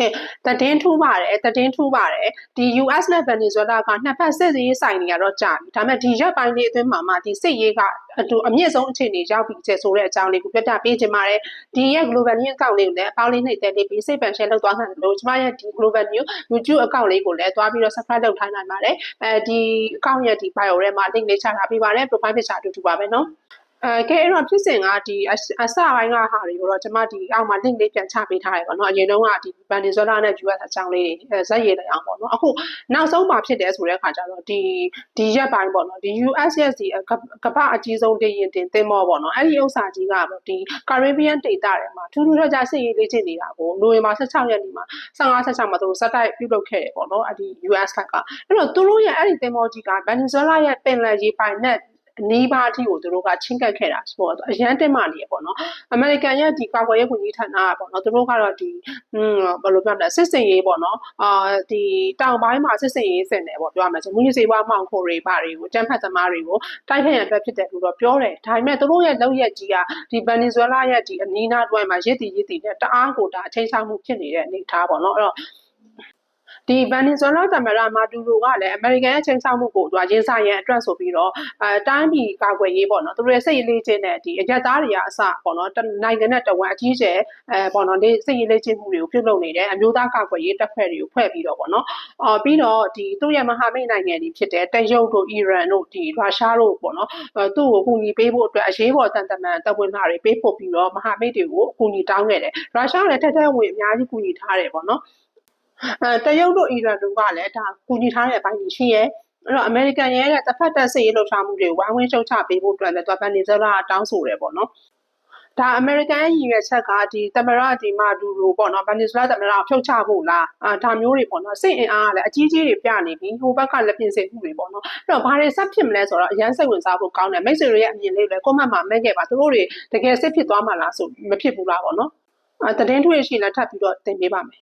ကဲတည်င်းထူးပါတယ်တည်င်းထူးပါတယ်ဒီ US နဲ့ Venezuela ကနှစ်ဖက်စစ်ရေးဆိုင်နေရတော့ကြာပြီဒါပေမဲ့ဒီရက်ပိုင်းလေးအတွင်းမှာမှဒီစစ်ရေးကအတူအမြင့်ဆုံးအခြေအနေရောက်ပြီကျဆိုတဲ့အကြောင်းလေးကိုပြပြပေးချင်ပါတယ်ဒီရဲ့ Global News အကောင့်လေးကိုလည်းအပေါင်းလေးနှိပ်တဲ့လေးပြီးစိတ်ပန် share လုပ်သွားနိုင်တယ်လို့ကျမရဲ့ဒီ Global News YouTube အကောင့်လေးကိုလည်းသွားပြီးတော့ subscribe လုပ်ထားနိုင်ပါတယ်အဲဒီအကောင့်ရဲ့ဒီ bio ထဲမှာ link လေးချထားပေးပါတယ် profile picture အတူတူပါပဲနော် အဲကဲအဲ့တော့ဖြစ်စဉ်ကဒီအစအစပိုင်းကဟာတွေကိုတော့ကျွန်မဒီအောက်မှာ link လေးပြန်ချပေးထားရပါတော့အရင်တုန်းကဒီ Venezuela နဲ့ US အကြောင်းလေးတွေဇက်ရည်လိုက်အောင်ပေါ့နော်အခုနောက်ဆုံးမှာဖြစ်တယ်ဆိုတဲ့အခါကျတော့ဒီဒီရက်ပိုင်းပေါ့နော်ဒီ US ရဲ့ဒီကမ္ဘာအကြီးဆုံးတင်ရင်တင်သင်းမောပေါ့နော်အဲ့ဒီဥစ္စာကြီးကပေါ့ဒီ Caribbean ဒေသတွေမှာထူးထူးခြားခြားစစ်ရေးလေ့ကျင့်နေတာကိုနိုဝင်ဘာ16ရက်နေ့မှာ15 16မှာသူတို့စက်တိုက်ပြုလုပ်ခဲ့တယ်ပေါ့နော်အဲ့ဒီ US ကအဲ့တော့သူတို့ရဲ့အဲ့ဒီသင်းမောကြီးက Venezuela ရဲ့ပင်လယ်ရေပိုင်န က်နီးပါးအထိကိုသူတို့ကချင်းကပ်ခဲ့တာဆိုတော့အရန်တင်မှနေရပေါ့နော်အမေရိကန်ရဲ့ဒီကာကွယ်ရေးဝန်ကြီးဌာနကပေါ့နော်သူတို့ကတော့ဒီอืมဘယ်လိုပြောမလဲစစ်စင်ရေးပေါ့နော်အာဒီတောင်ပိုင်းမှာစစ်စင်ရေးစင်တယ်ပေါ့ပြောရမယ်ဆိုမူနီစီဘွားမောင်ခိုတွေပါတွေကိုကျန်းဖတ်သမားတွေကိုတိုက်ခိုက်ရန်အတွက်ဖြစ်တယ်လို့တော့ပြောတယ်ဒါပေမဲ့သူတို့ရဲ့လောက်ရက်ကြီးကဒီဗန်နီဇွဲလားရဲ့ဒီအနီးနားတွဲမှာရစ်တီရစ်တီနဲ့တအားကိုဒါအချိန်ချမှုဖြစ်နေတဲ့အနေအထားပေါ့နော်အဲ့တော့ ဒီဗန်နီဇွဲလားသမ္မတမာဒူရိုကလည်းအမေရိကန်ရဲ့ချိန်ချမှုကိုသူကရင်းစားရန်အတွက်ဆိုပြီးတော့အဲတိုင်းပြည်ကာကွယ်ရေးပေါ့နော်သူတို့ရဲ့စိတ်ရေးလေးချင်းနဲ့ဒီအရက်သားတွေကအစပေါ့နော်နိုင်ငံနဲ့တဝန်အကြီးကျယ်အဲပေါ့နော်လေးစိတ်ရေးလေးချင်းမှုတွေကိုပြုလုပ်နေတယ်အမျိုးသားကာကွယ်ရေးတပ်ဖွဲ့တွေကိုဖွဲ့ပြီးတော့ပေါ့နော်အော်ပြီးတော့ဒီသူ့ရဲ့မဟာမိတ်နိုင်ငံတွေဖြစ်တဲ့တရုတ်တို့အီရန်တို့ဒီရုရှားတို့ပေါ့နော်အဲသူ့ကိုကူညီပေးဖို့အတွက်အရေးပေါ်တန်တမန်တပ်ဝင်လာတွေပေးဖို့ပြီးတော့မဟာမိတ်တွေကိုအကူအညီတောင်းခဲ့တယ်ရုရှားလည်းထက်ထက်ဝင်အများကြီးကူညီထားတယ်ပေါ့နော် အဲတရုတ်တို့အီရန်တို့ကလည်းဒါကူညီထားတဲ့အပိုင်းကြီးရှိရဲ့အဲ့တော့အမေရိကန်ရဲ့တစ်ဖက်တက်စစ်ရေးလှုပ်ရှားမှုတွေဝိုင်းဝန်းရှုတ်ချပေးဖို့အတွက်လည်းသူကဗန်နီဇလာတောင်းဆိုတယ်ပေါ့နော်ဒါအမေရိကန်ရဲ့ရည်ရွယ်ချက်ကဒီသမရဒီမာဒူရိုပေါ့နော်ဗန်နီဇလာသမရကိုဖြုတ်ချဖို့လားအာဒါမျိုးတွေပေါ့နော်စိတ်အင်အားကလည်းအကြီးကြီးတွေပြနေပြီဟိုဘက်ကလည်းပြင်ဆင်မှုတွေပေါ့နော်အဲ့တော့ဘာတွေဆက်ဖြစ်မလဲဆိုတော့အရန်စိတ်ဝင်စားဖို့ကောင်းတယ်မိတ်ဆွေတွေရဲ့အမြင်လေးလည်းကိုမတ်မှာမဲ့ခဲ့ပါသူတို့တွေတကယ်စစ်ဖြစ်သွားမှလားဆိုမဖြစ်ဘူးလားပေါ့နော်အဲတည်င်းထွေးရှိရင်လည်းထပ်ပြီးတော့သင်ပေးပါမယ်